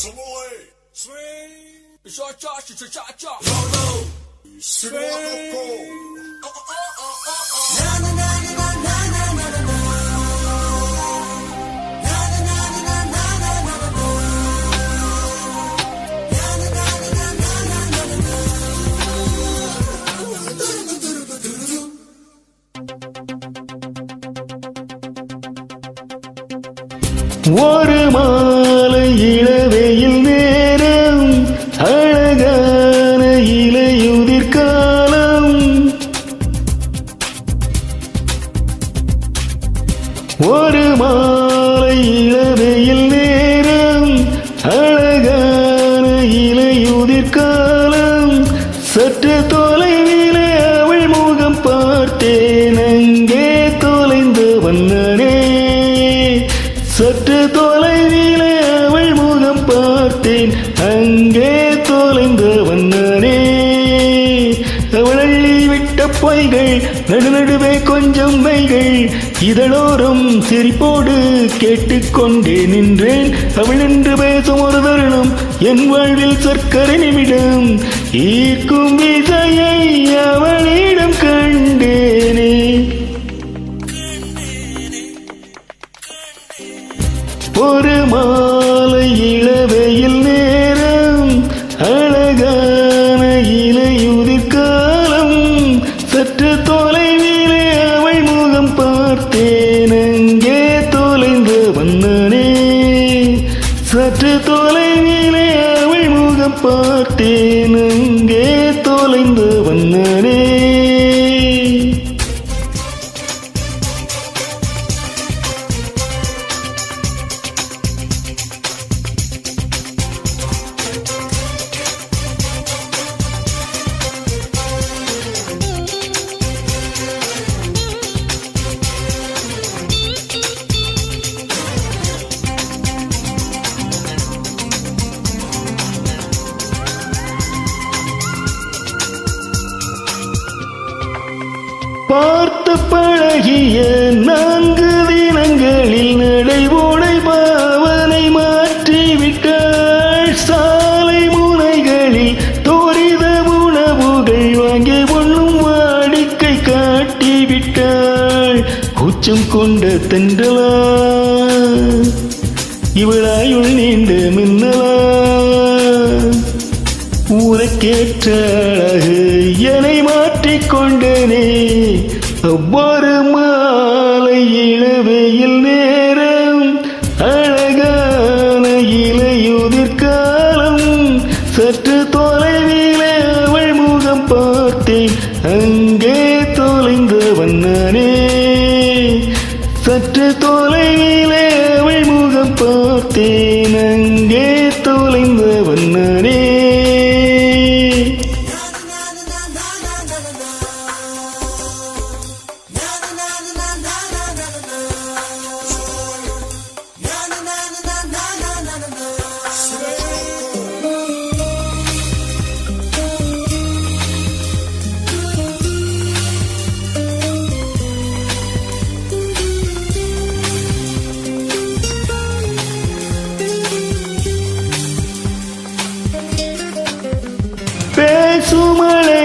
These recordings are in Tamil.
Samoy. Swing. Cha cha cha cha cha cha. Swing. ஒரு மாலை பொய்கள் நடுநடுவே கொஞ்சம் மைகள். இதழோரம் சிரிப்போடு கேட்டுக்கொண்டே நின்றேன். தமிழ் என்று பேசும் ஒரு தருணம் என் வாழ்வில் சர்க்கரை நிமிடம். ஈர்க்கும் விதையை அவளிடம் கண்டேனே. ஒரு மாலையில் தொலைவிலே அவள் முகம் பார்த்தேன். அங்கே தொலைந்து வந்தனே. சற்று தொலைவிலே அவள் முகம் பார்த்தேன். அங்கே தொலைந்து வந்தனே. பார்த்து பழகிய நான்கு தினங்களில் நடைபோடை பாவனை மாற்றிவிட்டாள். சாலை முனைகளில் தோரித உணவுகள் வாங்கி ஒண்ணும் வாடிக்கை காட்டிவிட்டாள். கூச்சம் கொண்ட தென்றலா? இவளாயுள் நீண்ட மின்னலா? ஊருக்கேற்ற அழகு என்னை மாற்றிக்கொண்டனே ஒவ்வொரு மாலை இளவையில் நேரம் அழகான இலையுதிர் காலம். சற்று தொலைவில் அவள் முகம் பார்த்தேன் அங்கே தொலைந்த வண்ணனே சற்று தொலைவில் அவள் முகம் பார்த்தேன் அங்கே தொலைந்த வந்தானே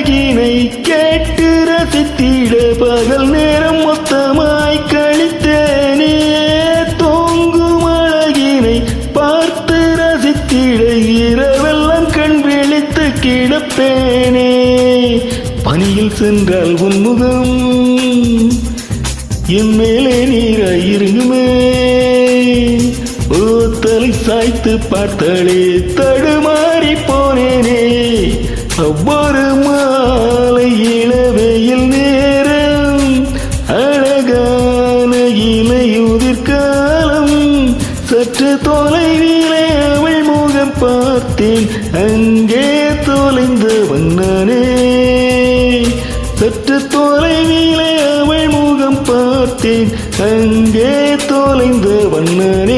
அழகினை கேட்டு ரசித்திட பகல் நேரம் மொத்தமாய் கழித்தேனே. தூங்கும் அழகினை பார்த்து ரசித்திட இரவெல்லாம் கண் விழித்து கிடப்பேனே. பணியில் சென்றால் உன்முகம் என் மேலே நீராயிருங்குமே ஓ தலை சாய்த்து பார்த்தாலே தடுமாறி போனேனே. ஒவ்வொரு மாலை இளவையில் நேரம் அழகான இலையுதிர்காலம் சற்று தொலைவிலே அவள் முகம் பார்த்தேன் அங்கே தொலைந்து வந்தானே சற்று தொலைவிலே அவள் முகம் பார்த்தேன் அங்கே தொலைந்து வந்தானே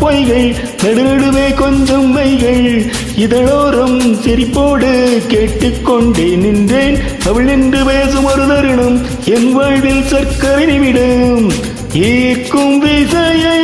பொய்கள் நடுநடுவே கொஞ்சம் மைகள் இதழோரம் சிரிப்போடு கேட்டுக்கொண்டே நின்றேன். அவள் என்று பேசும் ஒரு தருணம் என் வாழ்வில் சர்க்கரை நிமிடம். ஈர்க்கும் விசையை